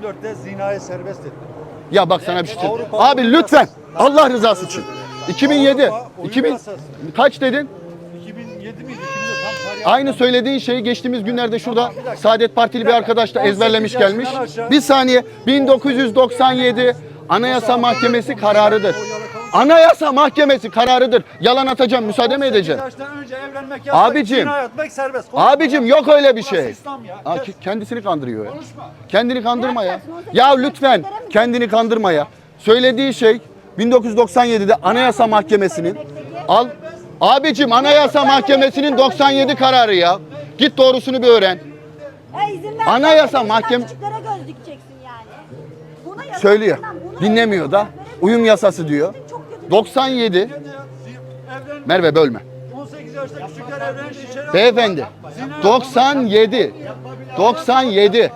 2004'te zinayı serbest etti. Ya bak sana bir şey söyleyeyim. Avrupa Abi lütfen. Allah rızası için. 2007, Avrupa Uyum 2000 Yasası. kaç dedin? 2007 miydi? 2004 tam Aynı söylediğin şeyi geçtiğimiz günlerde şurada. Saadet Partili bir arkadaş da 18 ezberlemiş gelmiş. Bir saniye 1997 Anayasa Mahkemesi kararıdır. Anayasa Mahkemesi kararıdır. Yalan atacağım müsaade mi 18 edeceğim? yaştan önce evlenmek yasak. Abicim. Zina yapmak serbest. Konuşma. Abicim yok öyle bir Burası şey. İslam ya. Aa, ki- kendisini kandırıyor ya. Konuşma. Kendini kandırma ya. Ya lütfen kendini kandırma ya. Söylediği şey 1997'de Anayasa Mahkemesi'nin al Abicim Anayasa Mahkemesi'nin 97 kararı ya. Git doğrusunu bir öğren. İzin ver. Anayasa Sen mahkem- Küçüklere göz dikeceksin yani. Buna yasak Söylüyor. Dinlemiyor da. Uyum yasası diyor. Çok kötü. 97 Ne diyor? Zi- Evlen. Merve bölme. 18 yaşta küçükler evlenince içeri Beyefendi. 97. 97.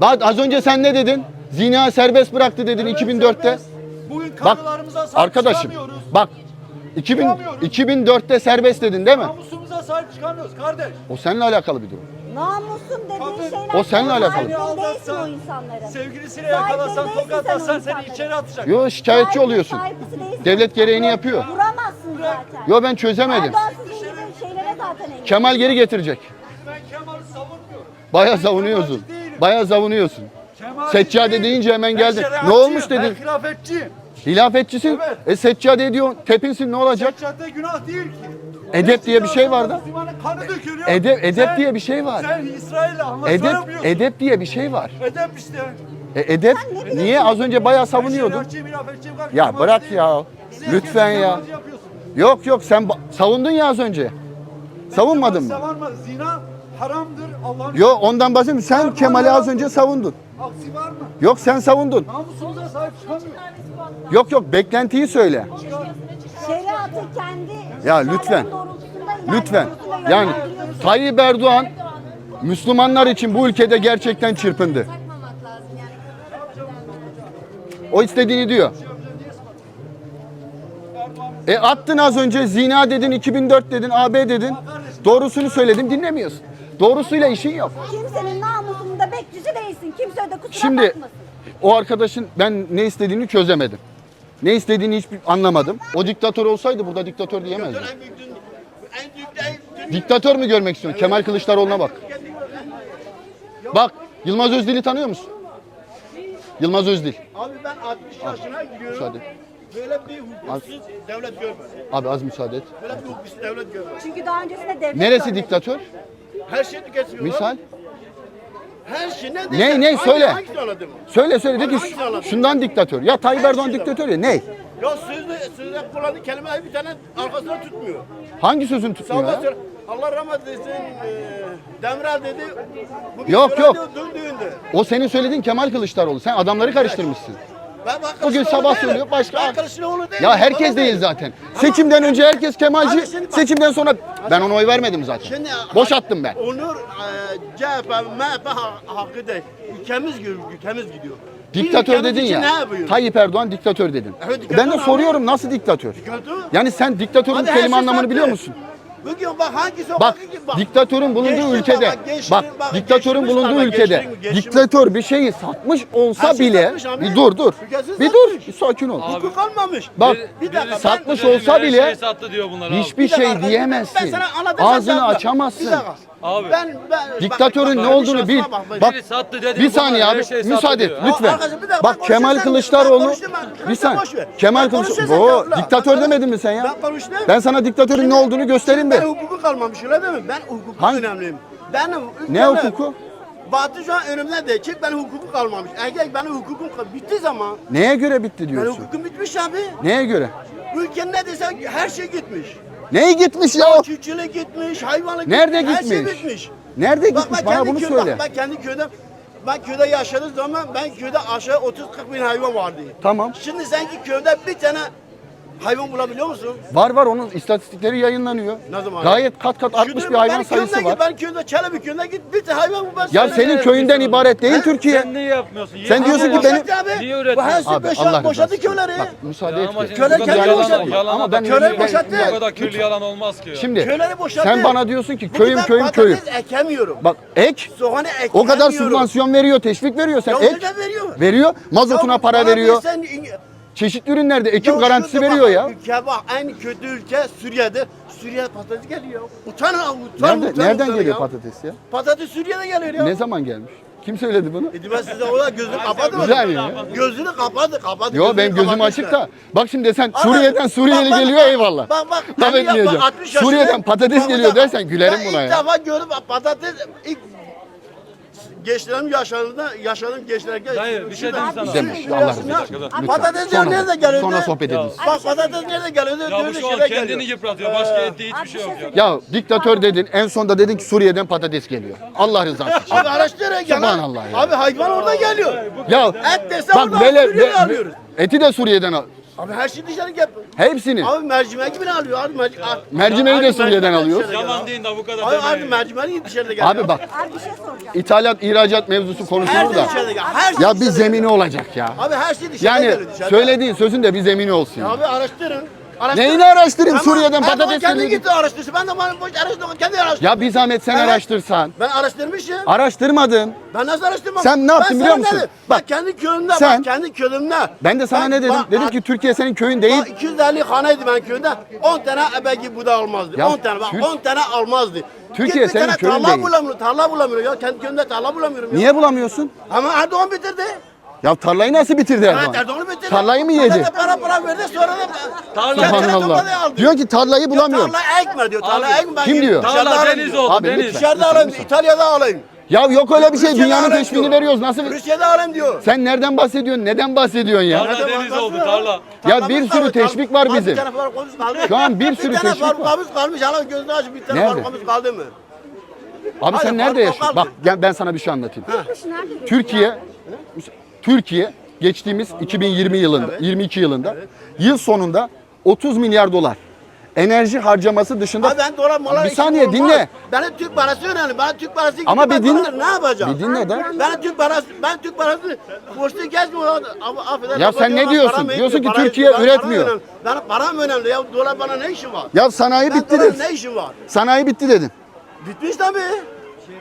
Bak az önce sen ne dedin? Zina serbest bıraktı dedin 2004'te. Bugün Bak kadınlarımıza sahip arkadaşım. çıkamıyoruz. Bak 2000, Çıkamıyoruz. 2004'te serbest dedin değil mi? Namusumuza sahip çıkamıyoruz kardeş. O seninle alakalı bir durum. Namusun dediğin Kadın- şeyler. O seninle alakalı. Sahipleri değilsin o insanların. Sevgilisiyle Sahipleri yakalasan, değilsin tokat sen o atsan seni insanların. içeri atacak. Yo şikayetçi Sahipleri- oluyorsun. değilsin. Devlet gereğini yapıyor. Vuramazsın zaten. Yo ben çözemedim. Erdoğan sizin gibi şeylere zaten engel. Kemal geri getirecek. Ben Kemal'i savunmuyorum. Bayağı savunuyorsun. Bayağı savunuyorsun. Kemal Seccade deyince hemen Ben geldin. Ne şeriatçıyım, olmuş dedin? Ben hilafetçiyim. Hilafetçisin. Evet. E seccade ediyorsun. Tepinsin ne olacak? Seccade günah değil ki. Edep diye bir şey var da. Müslümanın kanı dökülüyor. Edep- edep Sen- diye bir şey var. Sen İsrail'le anlaşma Edep yapıyorsun. edep diye bir şey var. Edep işte. E, edep niye az önce bayağı savunuyordun? Ya bırak ya. Lütfen ya. Yok yok sen ba- savundun ya az önce. Savunmadın mı? Kemal savunma. Zina haramdır Allah'ın. Yok ondan bahsetmiyorum. Sen Kemal'i az önce savundun. Aksi var mı? Yok sen savundun. Namusumuza sahip çıkamıyor. Yok yok beklentiyi söyle. Kendi Ya lütfen. Lütfen. Yani. Tayyip Erdoğan Müslümanlar için bu ülkede gerçekten çırpındı. O istediğini diyor. E attın az önce zina dedin, 2004 dedin, AB dedin. Doğrusunu söyledim dinlemiyorsun. Doğrusuyla işin yok. Kimsenin namusunda bekçisi değilsin. Kimse de kusura Şimdi bakmasın. o arkadaşın ben ne istediğini çözemedim. Ne istediğini hiç anlamadım. O diktatör olsaydı burada diktatör diyemezdim. Diktatör mü görmek istiyorsun? Kemal Kılıçdaroğlu'na bak. Bak Yılmaz Özdil'i tanıyor musun? Yılmaz Özdil. Abi ben 60 yaşına giriyorum. Müsaade. Böyle bir hukuksuz devlet görmedim. Abi az müsaade et. Böyle bir hukuksuz devlet görmedim. Çünkü daha öncesinde devlet Neresi görmedi. diktatör? Her şeyi tüketiyorlar. Misal? Her şey ne Ne, ne? Hangi- Söyle. Hangisini anladın? Söyle söyle de ki Hangisi alalım? şundan diktatör. Ya Tayyip Erdoğan diktatör ya ne? Ya sözde, sözde kullandığı kelimeyi bir tane arkasına tutmuyor. Hangi sözün tutmuyor ya? söyle, Allah rahmet eylesin eee Demirel dedi. Bugün Yok, yok. Dün düğünde. O senin söylediğin Kemal Kılıçdaroğlu. Sen adamları karıştırmışsın. Ben, Bugün sabah söylüyor başka. Ya herkes değil zaten. Seçimden önce herkes Kemalci. Seçimden sonra ben ona oy vermedim zaten. Boş attım ben. Onur eee CHP, MHP ha- hakkı değil. Ülkemiz ülkemiz gidiyor. Diktatör dedin ya. Tayyip Erdoğan diktatör dedin. Evet, E diktatör ben de soruyorum nasıl diktatör? Yani sen diktatörün kelime anlamını biliyor musun? Bugün bak hangi Bak sokak ki bak. diktatörün bulunduğu Gençliğin ülkede bak, gençliğin bak bak, diktatörün bulunduğu bak, ülkede gençliğin- gençliğin- diktatör bir şeyi satmış olsa Her şey bile satmış abi. bir dur dur. Ülkesi Bir satmış. dur bir sakin ol. Hukuk almamış. Bak bir dakika ben- satmış Dedim, olsa her bile şeyi sattı diyor bunlar abi. hiçbir Bir dakika şey diyemezsin. Sana anlatacağım. Ağzını ver. açamazsın. Dakika. Abi. Ben, ben, Diktatörün bak, ne bak, olduğunu bir bil. bak, Bak Biri sattı dedi. bir bunlar saniye her abi şeyi sattı müsaade et diyor. lütfen. Arkadaşım, bir dakika, Bak Kemal. Kılıçdaroğlu Ben konuştum, ben- bir sen saniye. boş ver. Kemal Ben sen Oo, diktatör Ben demedin mi sen ya? Ben konuştum. Ben sana diktatörün ne olduğunu göstereyim Ben de. hukuku kalmamış öyle değil mi? Ben hukuku Hangi- önemliyim. Benim Ne hukuku? Batı şu an önümde de ki benim hukuku kalmamış. Eğer benim hukukum bitti zaman Neye göre bitti diyorsun? hukukum bitmiş abi. Neye göre? Bu ne desen her şey gitmiş. Neye gitmiş ya? Çiftçilik gitmiş, hayvanlık Nerede gitmiş, her şey gitmiş? bitmiş. Nerede Bak gitmiş? ben Bana kendi bunu köy- söyle. Bak, ben kendi köyde ben köyde yaşadığım zaman ben köyde aşağı 30-40 bin hayvan vardı. Tamam. Şimdi sanki köyde bir tane hayvan bulabiliyor musun? Var var onun istatistikleri yayınlanıyor. Ne zaman? Gayet kat kat artmış bir hayvan sayısı var. Ben köyümde Çelebi köyüne git bir tane hayvan bu ben Ya sana- senin köyünden ibaret değil Türkiye. Sen niye yapmıyorsun? Sen diyorsun ki benim Boşalt abi. Niye Bu üretmiyorsun? her şey Abi Allah boşalttı rızası için. köyleri. Bak müsaade Ya et. ki. Köle bu kendi yalan Ama ben- Köle boşalttı. Bu kadar kirli yalan olmaz ki ya. Şimdi Köyleri boşalttı. sen bana diyorsun ki Bugün köyüm ben köyüm patates köyüm. ekemiyorum. Bak ek Soğanı ekemiyorum. o kadar sübvansiyon veriyor, teşvik veriyor. Sen Ya ek veriyor? veriyor. Mazotuna Ya para bana veriyor. versen- Çeşitli ürünlerde ekim Ya garantisi şurada veriyor bak, ya. Ülke bak en kötü ülke Suriye'de. Suriye patates geliyor. Utan ha utan Nerede, utan, nereden utan geliyor ya. patates ya? Patates Suriye'de geliyor ya. Ne zaman gelmiş? Kim söyledi bunu? E ben size orada gözünü kapadı mı? Güzel ya. Gözünü kapadı kapadı. Yo benim gözüm açık da. Bak şimdi sen Ama Suriye'den Suriyeli bak, bak, geliyor bak, eyvallah. Bak bak. Yapma, etmeyeceğim. 60 yaşında- Suriye'den patates Bak, geliyor dakika. dersen gülerim buna ilk ya. defa gördüm patates ilk gençlerim yaşlarında yaşadım gençlerken. Dayı, bir şey diyeyim sana. Demiş, Allah razı olsun. Patatesler Sonra- nerede geliyor? Sonra sohbet Ya. ederiz. Bak patates nerede geliyor? Ya bu şu an kendini geliyor. yıpratıyor. Başka ettiği hiçbir şey yok ya. Ya diktatör dedin en sonda dedin ki Suriye'den patates geliyor. Allah rızası için. Abi araştır ya. Subhanallah ya. Abi hayvan orada geliyor. Ya Et dese bak oradan Suriye'den alıyoruz. eti de Suriye'den al. Abi her şey dışarı gel. Hepsini. Abi mercimek bile alıyor. Abi mercimek. Mercimeği de Suriye'den alıyoruz. Yalan değil de bu kadar Abi, abi mercimeği dışarıda geliyor. Abi bak Abi bir şey soracağım. ithalat ihracat mevzusu Her konuşulur şey da. dışarıda geliyor. Her şey Ya bir dışarıda zemini olacak ya. Abi her şey dışarıda Yani geliyor. dışarıda. söylediğin sözün de bir zemini olsun. ya. Abi araştırın. Neyini araştırayım? Tamam, Suriye'den Erdoğan patates kendi geliyor. gitti araştırsın. Ben de bana boş araştırdım. Kendi araştırdım. Ya bir zahmet sen Evet. araştırsan. Ben araştırmışım. Araştırmadın. Ben nasıl araştırmam? Sen ne yaptın Ben biliyor sana musun? dedim. Bak, Bak kendi köyümde sen- bak kendi köyümde. Ben de sana ne dedim? bak, Dedim ki Türkiye senin köyün değil. Bak 250 haneydi ben köyünde. 10 tane ebegi buda almazdı. Ya 10 tane bak Türk- 10 tane almazdı. Türkiye Git bir senin tane köyün tarla değil. bulamıyorum. Tarla bulamıyorum ya. Kendi köyümde tarla bulamıyorum ya. Niye bulamıyorsun? Ama Erdoğan bitirdi. Ya tarlayı nasıl bitirdi Evet Erdoğan? Erdoğan bitirdi. Tarlayı mı yedi? da para para verdi sonra da Tarla- Subhanallah. aldı. Diyor ki tarlayı bulamıyorum. Tarla ekme diyor. Tarla ekme. Kim diyor? Tarla deniz oldu Abi deniz. Dışarıda alayım. İtalya'da alayım. Ya yok öyle bir şey. Rusya'da Dünyanın alayım teşvini diyor. veriyoruz. Nasıl? Rusya'da alayım diyor. Sen nereden bahsediyorsun? Neden bahsediyorsun ya? Tarla deniz oldu tarla. Ya bir sürü teşvik var bizim. Bir tane kaldı. Şu an bir sürü Bir tane teşvik var. fabrikamız kalmış. Hala gözünü aç bir tane Nerede? fabrikamız kaldı mı? Abi sen nerede yaşıyorsun? Bak gel ben sana bir şey anlatayım. Türkiye Türkiye geçtiğimiz 2020 yılında 22 yılında yıl sonunda 30 milyar dolar enerji harcaması dışında Abi ben dolar molar bir saniye olmaz. dinle. Bana Türk parası önemli. Bana Türk parası Ama bir ben dinle. Ne yapacağım? Bir dinle de. Ben Türk parası, ben Türk parası borçlu gezmiyorum. Affedersin. Ya sen ne diyorsun? Diyorsun ki para Türkiye. Bana üretmiyor. önemli. Bana param önemli. Ya dolar bana ne işin var? Ya sanayi Ben bitti dedin. ne işin var? Sanayi bitti dedin. Bitmiş tabii.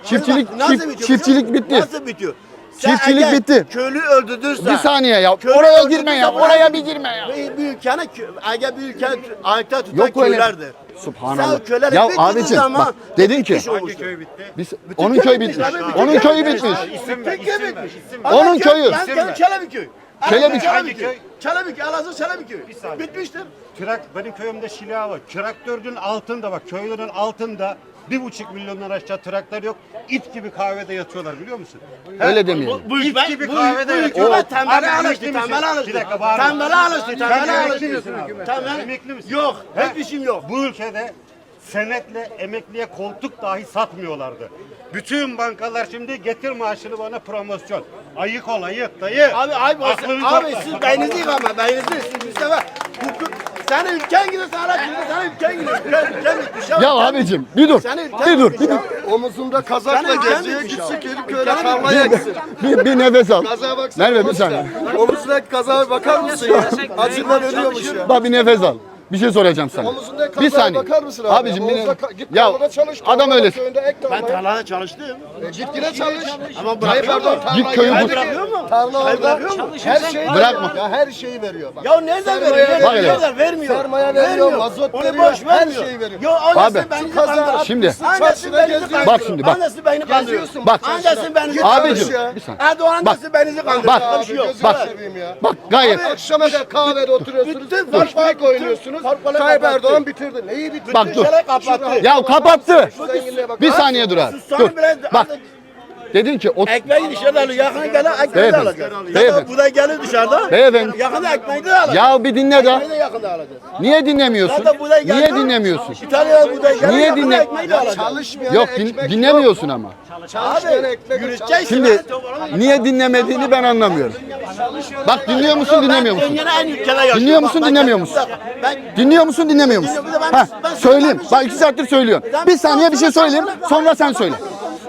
Çiftçilik Bak, çift- bitiyor çiftçilik bitti. Nasıl bitiyor? Sen Çiftçilik eğer bitti. Köylü öldürdürsen. Bir saniye ya. köylü Oraya girme ya. Oraya bir girme ya. Bir, bir ülkenin, kö- eğer bir ülkenin ayakta tutan Yok öyle. köylerdir. Subhanallah. Sen köyleri Ya abicim, zaman bak, dedin ki- bitmiş olmuştur. Biz, onun köyü bitmiş. Onun köyü bitmiş. Türkiye bitmiş. Onun Ama köy- köyü. Ben kendi Çelebiköy. Çelebiköy. Çelebiköy. Çelebiköy. Elazığ Çelebiköy. Bitmiştir. Trak, benim köyümde Şila var. Traktörün altında bak köylerin altında bir buçuk milyondan aşağı traktör yok. İt gibi kahvede yatıyorlar biliyor musun? Öyle demeyelim. Bu İt ben- gibi bu- kahvede bu yatıyor. hükümet tembele Abi, alıştı, tembele alıştı. Bir dakika bağırma. Tembele alıştı, Sen tembele emekli alıştı. abi? Emekli misin? Yok, hiçbir şeyim yok. Bu ülkede senetle emekliye koltuk dahi satmıyorlardı. Bütün bankalar şimdi getir maaşını bana promosyon. Ayık ol ayık dayı. Abi abi abi topla. siz beyninizi yıkama beyninizi siz sefer hukuk senin ülken gidiyor sana şimdi senin ülken gidiyor ülken ülken bitmiş Ya ülken abicim bir dur. Senin ülken Bir dur. Bir, ya. Omuzunda kazakla geziyor gitsin ya. Gelipköy'le Ülken tarlaya gitsin. bir, bir nefes al. Kazağa baksana. Merve bir omuzuna. saniye. Omuzundaki kazağa bakar mısın ya? Acından ölüyormuş ya. Bak bir nefes al. Bir şey soracağım sana. Omuzundaki Bir saniye. bakar mısın abi? Abicim bir Omuzda ka- git Ya tarlada çalış. adam öyle. köyünde ek Ben tarlaya. tarlada çalıştım. E, Git yine çalış. Ama bırakıyor Erdoğan mu? tarlayı Git köyü şeyi- Bırakıyor mu? Tarla Hayır, orada bırakıyor mu? her şeyi Bırakma. veriyor. Ya her şeyi veriyor. Bak. Ya nereden Sermaye veriyor? veriyor. Veriyor da vermiyor. Sermaye veriyor, mazot Onu veriyor, boş her vermiyor. şeyi veriyor. Yo annesi Abi, beni kaza- kandırıyor. Şimdi. Annesi Çarşıda beni geziyorsun. Bak şimdi, bak. Annesi beni. Geziyorsun Bak. Annesi beni Git. Abicim. ya. Bir saniye. Erdoğan Bak. annesi beni kandırıyor. Bak. Başka bir şey yok. Bak. ya. Bak gayet. Akşama kadar kahvede oturuyorsunuz. Bütün Fark fark- oynuyorsunuz. Tayyip. Erdoğan bitirdi. Neyi bitirdi? Bak dur. Kapattı. Ya kapattı. Bir saniye dur abi. Dur. Bak. Dedin ki o Ekmeği dışarıda alıyor. Yakına gelen ekmeği de Beyefendi, alacak. Ya beyefendi. bu da gelir dışarıda. Beyefendi. Yakında ekmeği de alacak. ya bir dinle de. Ekmeği de yakında alacak. Niye dinlemiyorsun? Zaten bu da geldi. Niye dinlemiyorsun? İtalya'da bu da gelir. Niye yakında dinle- ekmeği de alacak. Çalışmayan Yok din- ekmek dinlemiyorsun ama. Çalışmayan Abi ekmek yürüteceksin. Şimdi niye dinlemediğini ben anlamıyorum. Bak dinliyor musun dinlemiyor musun? En ülkede. Dinliyor musun, Bak, dinlemiyor musun? Ben Dinliyor musun dinlemiyor musun? Dinliyorum. Bir de ben- Heh, ben söyleyeyim. söyleyeyim. Bak iki saattir söylüyorum. Bir saniye bir şey söyleyeyim. Sonra sen söyle.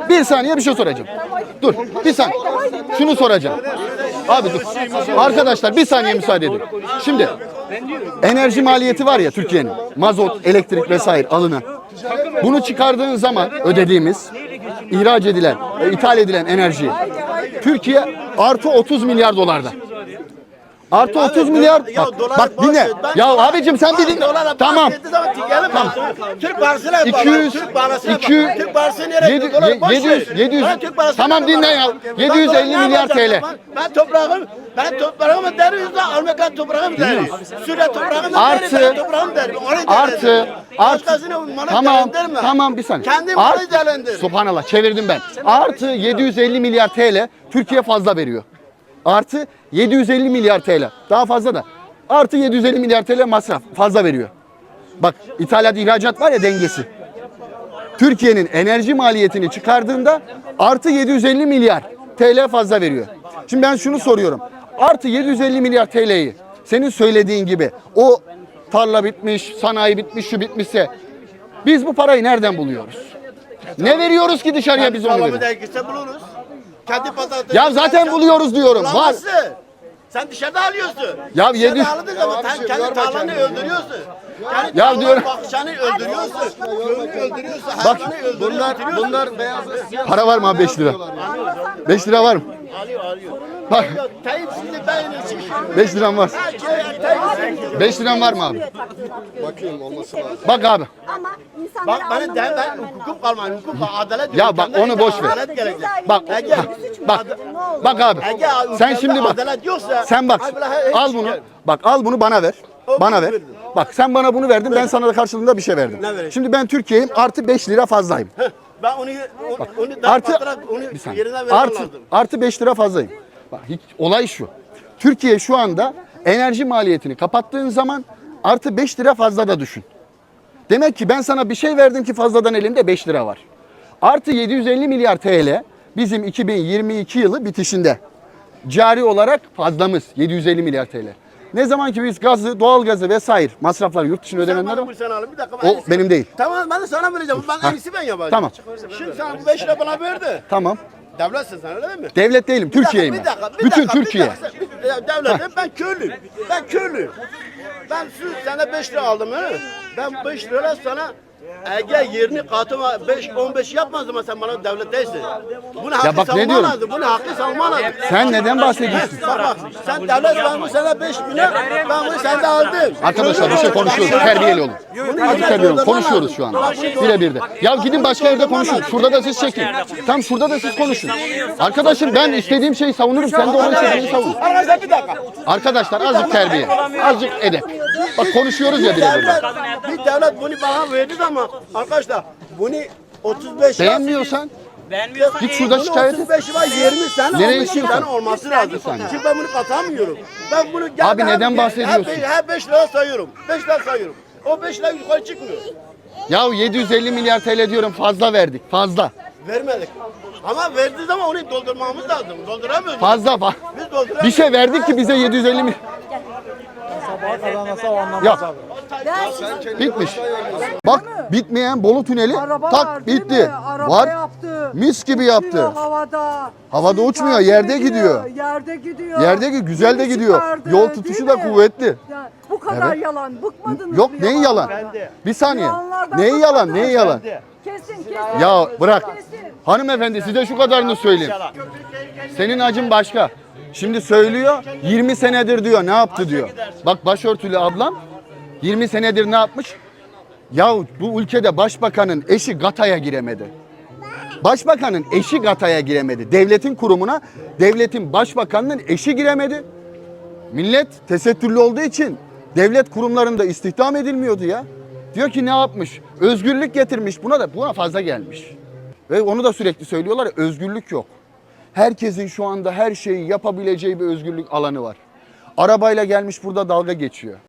Bir saniye bir şey soracağım. Dur bir saniye. Şunu soracağım. Abi dur. Arkadaşlar bir saniye müsaade edin. Şimdi enerji maliyeti var ya Türkiye'nin. Mazot, elektrik vesaire alınan. Bunu çıkardığın zaman ödediğimiz ihraç edilen, e, ithal edilen enerji Türkiye artı 30 milyar dolarda. Artı 30 milyar. Ya Bak, doları bak boş dinle. ver. Ben- Ya abicim sen bir Ben dinle. dolara Tamam. bahsettiği zaman Türkiye'nin parası- Türk parasına bak. 200, Türk parasına bak. 200, Türk parası nereye yedi- gidiyor? Dolar boş ver. 700, 700. Ben Türk parasına Tamam dinle ya. Ben 750 dolar ne milyar yapacağım? TL. Ben, ben toprağım, ben toprağımı derim de Amerika toprağımı derim. Suriye toprağımı Artı- derim, ben toprağımı derim. Onu Artı, artı. Başkasının malı Tamam, değerlendirme. tamam bir saniye. Kendi malı Artı, değerlendir. subhanallah çevirdim ben. Artı 750 milyar TL Türkiye fazla veriyor. Artı 750 milyar TL. Daha fazla da. Artı 750 milyar TL masraf fazla veriyor. Bak ithalat ihracat var ya dengesi. Türkiye'nin enerji maliyetini çıkardığında artı 750 milyar TL fazla veriyor. Şimdi ben şunu soruyorum. Artı 750 milyar TL'yi senin söylediğin gibi o tarla bitmiş, sanayi bitmiş, şu bitmişse biz bu parayı nereden buluyoruz? Ne veriyoruz ki dışarıya biz onu veriyoruz? buluruz. Kendi pazarda. Ya zaten buluyoruz diyorum. Var. Bulamazsın. Sen dışarıda alıyorsun. Ya Dışarıda yedi- aldığın zaman sen kendi tarlanı öldürüyorsun. Kendi Ya tarlanı, diyorum- Bahçeni öldürüyorsun. Köyünü öldürüyorsun. Bak, hayvanı öldürüyorsun. Bunlar, bitiriyorsun. bunlar beyaz siyah. Para var mı abi 5 lira? 5 lira var mı? Alıyor alıyor. Bak Ya Tayyip sizi beğenir. 5 liram var. Tayyip 5 liram var mı abi? Bakayım olması lazım. Bak abi. Ama insanlar Bak bana de ben hukukum kalmadı. Hukum var, adalet Ya bak, onu boş ver. Bak, Ege, bak, bak abi. Sen şimdi bak. Adalet yoksa. Sen bak. Al bunu. gel. Bak al bunu bana ver. Bana ver. Bak sen bana bunu verdin. Ben sana da karşılığında bir şey verdim. Şimdi ben Türkiye'yim. Artı 5 lira fazlayım. Ben onu onu, onu daha Artı onu yerine vermem Artı lazım. artı 5 lira fazlayım. Bak hiç olay şu. Türkiye şu anda enerji maliyetini kapattığın zaman artı 5 lira fazla da düşün. Demek ki ben sana bir şey verdim ki fazladan elimde 5 lira var. Artı 750 milyar TL bizim 2022 yılı bitişinde. Cari olarak fazlamız 750 milyar TL. Ne zaman ki biz gazı, doğalgazı vesaire masraflar yurt dışına ödenenler var. sen alın bir dakika. O benim değil. Tamam ben de sana vereceğim. Ben en iyisi ben yapacağım. Tamam. Şimdi sen bu 5 lira bana verdi. Tamam. Devletsin sen öyle mi? Devlet değilim, Türkiye'yim ben. Bütün Türkiye. ya Devletim ben köylüyüm. Ben köylüyüm. Ben sana 5 lira aldım he. Ben 5 lira sana eğer yerini katıma 5 15 yapmazdım sen bana devlet değilsin. Bunu hakkı bak ne savunman diyorum? lazım. Bunu hakkı savunman lazım. Sen neden bahsediyorsun? Bak bak sen devlet ben bu sene 5 bine ben bunu sende aldım. Arkadaşlar bir şey konuşuyoruz. Terbiyeli olun. Azıcık terbiyeli olun. Konuşuyoruz şu anda. Birebir de. Ya gidin başka yerde konuşun. Şurada da siz çekin. Tam şurada da siz konuşun. Arkadaşım ben istediğim şeyi savunurum. Sen de onun istediğini savun. Arkadaşlar bir dakika. Arkadaşlar azıcık terbiye. Azıcık edep. Bak konuşuyoruz ya Bir birebir. devlet, bir devlet bunu bana verdi ama arkadaşlar bunu 35 yıl- Beğenmiyorsan Beğenmiyorsan git şurada Bunun şikayet et. 35 var 20 sene Nereye 15 istiyorsan. sene olması lazım. saniye. Şimdi ben bunu katamıyorum. Ben bunu Abi neden bahsediyorsun? Her, her 5 lira sayıyorum. 5 lira sayıyorum. O 5 lira yukarı çıkmıyor. Ya 750 milyar TL diyorum fazla verdik. Fazla. Vermedik. Ama verdiği zaman onu doldurmamız lazım. Dolduramıyoruz. Fazla fa- Biz dolduramıyoruz. Bir şey verdik ki bize 750 milyar. Ya bitmiş. Bak bitmeyen Bolu tüneli Araba tak var, değil bitti. mi? Araba Var. yaptı. Mis gibi yaptı. Uçuyor havada. Havada Sizi uçmuyor, takip yerde ediyor, gidiyor. Yerde gidiyor. Yerde gi- güzel de Yeni gidiyor. çıkardı, Yol tutuşu da mi? kuvvetli. Ya, bu kadar Evet. yalan. Bıkmadınız Yok mı neyin yalan? yalanlardan? Bir saniye. Yalanlardan Neyin yalan? mı? yalan? Kesin kesin. Ya bırak. Kesin. Hanımefendi size şu kadarını söyleyeyim. Senin acın başka. Şimdi söylüyor 20 senedir diyor ne yaptı diyor. Bak başörtülü ablam 20 senedir ne yapmış? Ya bu ülkede başbakanın eşi Gata'ya giremedi. Başbakanın eşi Gata'ya giremedi. Devletin kurumuna devletin başbakanının eşi giremedi. Millet tesettürlü olduğu için devlet kurumlarında istihdam edilmiyordu ya. Diyor ki ne yapmış? Özgürlük getirmiş. Buna da buna fazla gelmiş. Ve onu da sürekli söylüyorlar ya özgürlük yok. Herkesin şu anda her şeyi yapabileceği bir özgürlük alanı var. Arabayla gelmiş burada dalga geçiyor.